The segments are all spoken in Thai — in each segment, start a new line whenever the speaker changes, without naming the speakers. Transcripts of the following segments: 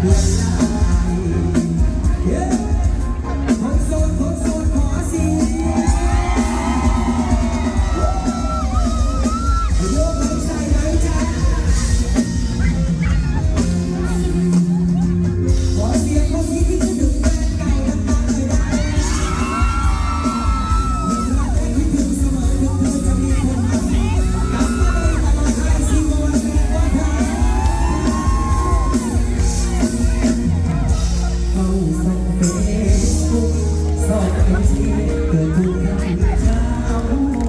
Yes. เกิดบุญทำให้เจ้า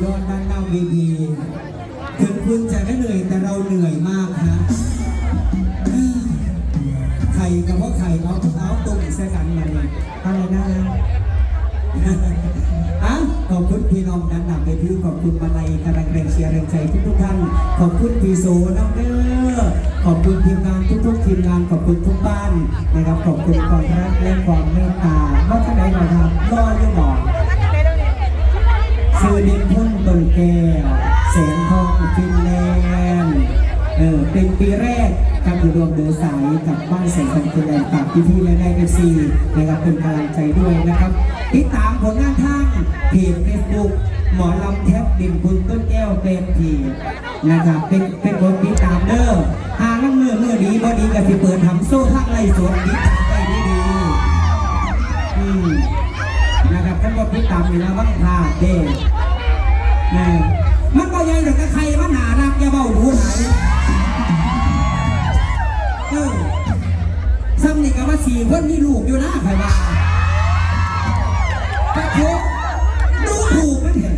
สุดยอดด้านหน้าเวทีถึงคุณจะไม่เหนื่อยแต่เราเหนื่อยมากฮะไข่กับพ่อไข่เอาเอาตุ่มใส่กันมาเลยอะไรนะอะขอบคุณพี่น้องด้านหน้าเวทีขอบคุณมาลัยกำลังแรงเชียร์แรงใจทุกทุกๆท่าน ขอบคุณพี่โซน้องเด้อขอบคุณทีมงานทุกๆทีมงานขอบคุณทุกบ้านนะครับขอบคุณความรักและความเมตตาว่าจะไหนหน่อยครับรออยู่หน่อย เดินพุ่นต้นแก้วแสงทองฟินแลนด์เออเป็นปีแรกกับอยู่รวมเดือสายกับบ้านแสงทองฟินแลนด์ฝากพี่ๆและได้เอฟซีนะครับเป็นกำลังใจด้วยนะครับติดตามผลงานทางเพจเฟซบุ๊กหมอลำแทบดินพุ่นต้นแก้วเป็นทีนะครับเป็นเป็นคนติดตามเด้อหาลังมือเมื่อดีบอดีก็สิเปิดทำโซ่ทางไล่สดดีไปดีดีอืมนะครับท่านก็พิดตามอยู่นะว่างพลาเด้น มันก็ยังแต่กับใครมันหนารักอย่าเบาดูไหนเออซ้ำนี่ก็ว่าสี่คนมีลูกอยู่นะใครว่าก็ถูกดูถูกมันเห็น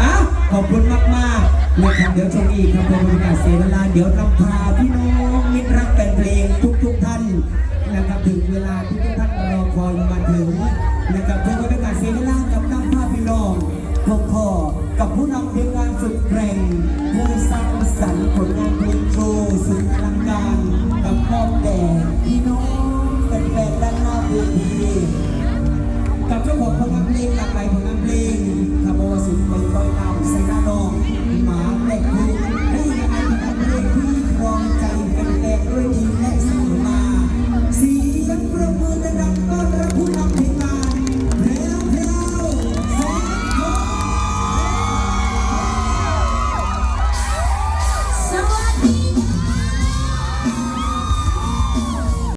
อ้าวขอบคุณมากมากๆนะครับเดี๋ยวชมอีกครับเป็นบรรยากาศเสียเวลาเดี๋ยวนำพาพี่น้องมิตรรักแฟนเพลงทุกทุกๆท่านนะครับถึงเวลาที่